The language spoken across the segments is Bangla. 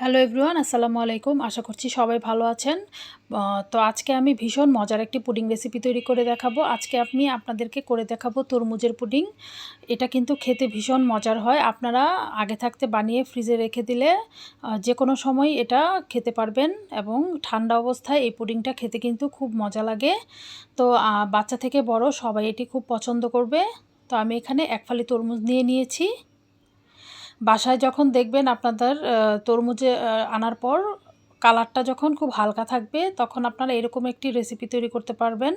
হ্যালো এভরিওয়ান আসসালামু আলাইকুম আশা করছি সবাই ভালো আছেন। তো আজকে আমি ভীষণ মজার একটি পুডিং রেসিপি তৈরি করে দেখাবো। আজকে আমি আপনাদেরকে করে দেখাবো তরমুজের পুডিং। এটা কিন্তু খেতে ভীষণ মজার হয়। আপনারা আগে থাকতে বানিয়ে ফ্রিজে রেখে দিলে যে কোনো সময় এটা খেতে পারবেন এবং ঠান্ডা অবস্থায় এই পুডিংটা খেতে কিন্তু খুব মজা লাগে। তো বাচ্চা থেকে বড় সবাই এটি খুব পছন্দ করবে। তো, আমি এখানে এক ফালি তরমুজ নিয়ে নিয়েছি। বাসায় যখন দেখবেন আপনাদের তরমুজে আনার পর কালারটা যখন খুব হালকা থাকবে, তখন আপনারা এরকম একটি রেসিপি তৈরি করতে পারবেন।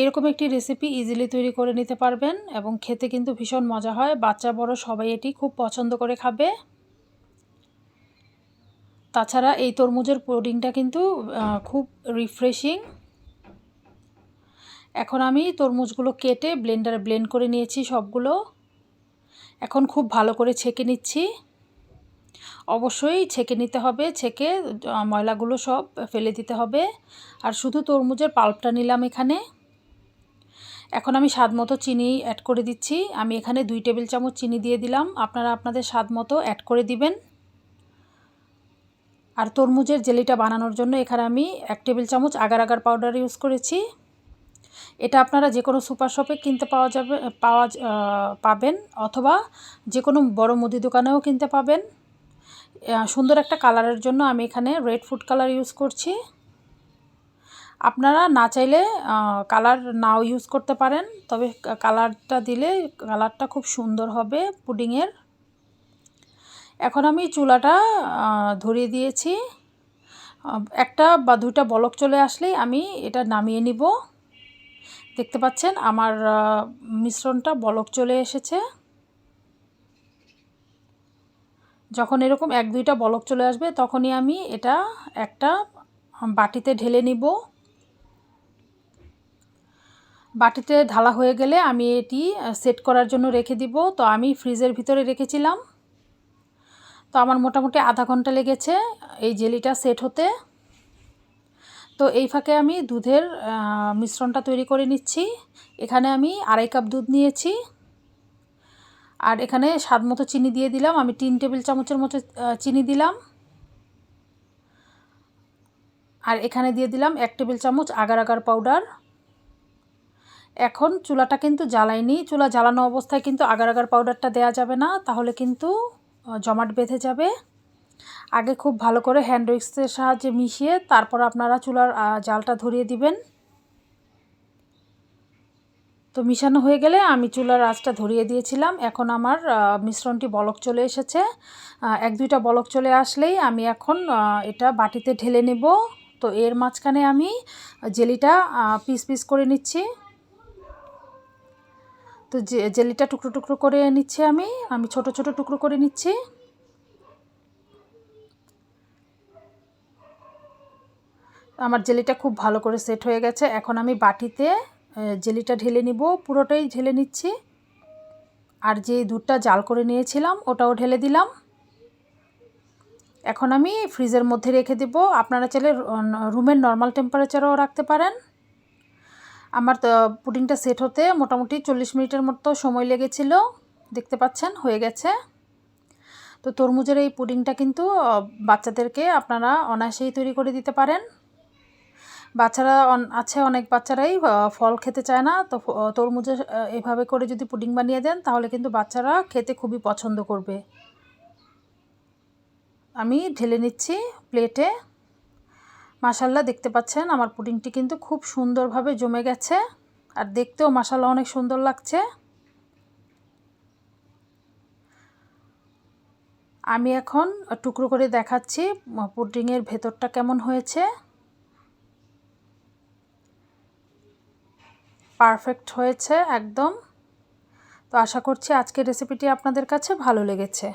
এরকম একটি রেসিপি ইজিলি তৈরি করে নিতে পারবেন এবং খেতে কিন্তু ভীষণ মজা হয়। বাচ্চা, বড় সবাই এটি খুব পছন্দ করে খাবে। তাছাড়া এই তরমুজের পুডিংটা কিন্তু খুব রিফ্রেশিং এখন আমি তরমুজগুলো কেটে ব্লেন্ডারে ব্লেন্ড করে নিয়েছি সবগুলো। এখন খুব ভালো করে ছেঁকে নিচ্ছি। অবশ্যই ছেঁকে নিতে হবে, ছেঁকে ময়লাগুলো সব ফেলে দিতে হবে। আর শুধু তরমুজের পাল্পটা নিলাম এখানে। এখন আমি স্বাদ মতো চিনি অ্যাড করে দিচ্ছি। আমি এখানে দুই টেবিল চামচ চিনি দিয়ে দিলাম। আপনারা আপনাদের স্বাদ মতো অ্যাড করে দিবেন। আর তরমুজের জেলিটা বানানোর জন্য এখানে আমি এক টেবিল চামচ আগার আগার পাউডার ইউজ করেছি। এটা আপনারা যে কোনো সুপার শপে কিনতে পাওয়া যাবে, পাওয়া পাবেন অথবা যে কোনো বড় মুদি দোকানেও কিনতে পাবেন। সুন্দর একটা কালারের জন্য আমি এখানে রেড ফুড কালার ইউজ করছি। আপনারা না চাইলে কালার নাও ইউজ করতে পারেন, তবে কালারটা দিলে কালারটা খুব সুন্দর হবে পুডিংয়ের। এখন আমি চুলাটা ধরিয়ে দিয়েছি। একটা বা দুইটা বলক চলে আসলেই আমি এটা নামিয়ে নিব। দেখতে পাচ্ছেন আমার মিশ্রণটা বলক চলে এসেছে। যখন এরকম এক দুইটা বলক চলে আসবে, তখনই আমি এটা একটা বাটিতে ঢেলে নিব। বাটিতে ঢালা হয়ে গেলে আমি এটি সেট করার জন্য রেখে দিব। তো আমি ফ্রিজের ভিতরে রেখেছিলাম। তো আমার মোটামুটি আধা ঘণ্টা লেগেছে এই জেলিটা সেট হতে। তো এই ফাঁকে আমি দুধের মিশ্রণটা তৈরি করে নিচ্ছি। এখানে আমি আড়াই কাপ দুধ নিয়েছি। আর এখানে স্বাদ মতো চিনি দিয়ে দিলাম। আমি তিন টেবিল চামচের মতো চিনি দিলাম। আর এখানে দিয়ে দিলাম এক টেবিল চামচ আগার আগার পাউডার। এখন চুলাটা কিন্তু জ্বালাইনি। চুলা জ্বালানো অবস্থায় কিন্তু আগার আগার পাউডারটা দেওয়া যাবে না। তাহলে কিন্তু জমাট বেঁধে যাবে। আগে খুব ভালো করে হ্যান্ড উইক্সের সাহায্যে মিশিয়ে তারপর আপনারা চুলার জালটা ধরিয়ে দিবেন। তো মিশানো হয়ে গেলে আমি চুলার আঁচটা ধরিয়ে দিয়েছিলাম। এখন আমার মিশ্রণটি বলক চলে এসেছে। এক দুইটা বলক চলে আসলেই আমি এখন এটা বাটিতে ঢেলে নেব। তো এর মাঝখানে আমি জেলিটা পিস পিস করে নিচ্ছি। তো জেলিটা টুকরো টুকরো করে নিচ্ছি আমি। আমি ছোট ছোট টুকরো করে নিচ্ছি। আমার জেলিটা খুব ভালো করে সেট হয়ে গেছে। এখন আমি বাটিতে জেলিটা ঢেলে নিব। পুরোটাই ঢেলে নিচ্ছি। আর যে দুধটা জাল করে নিয়েছিলাম, ওটাও ঢেলে দিলাম। এখন আমি ফ্রিজের মধ্যে রেখে দেব। আপনারা চাইলে রুমের নর্মাল টেম্পারেচারও রাখতে পারেন। আমার পুডিংটা সেট হতে মোটামুটি চল্লিশ মিনিটের মতো সময় লেগেছিল। দেখতে পাচ্ছেন, হয়ে গেছে। তো তরমুজের এই পুডিংটা কিন্তু বাচ্চাদেরকে আপনারা অনায়াসেই তৈরি করে দিতে পারেন। বাচ্চারা আছে অনেক বাচ্চারাই ফল খেতে চায় না। তো তরমুজের এভাবে করে যদি পুডিং বানিয়ে দেন, তাহলে কিন্তু বাচ্চারা খেতে খুবই পছন্দ করবে। আমি ঢেলে নিচ্ছি প্লেটে মাসাল্লাহ দেখতে পাচ্ছেন আমার পুডিংটি কিন্তু খুব সুন্দরভাবে জমে গেছে। আর দেখতেও মাসাল্লাহ অনেক সুন্দর লাগছে। আমি এখন টুকরো করে দেখাচ্ছি পুডিংয়ের ভেতরটা কেমন হয়েছে। পারফেক্ট হয়েছে একদম। তো আশা করছি আজকের রেসিপিটি আপনাদের কাছে ভালো লেগেছে।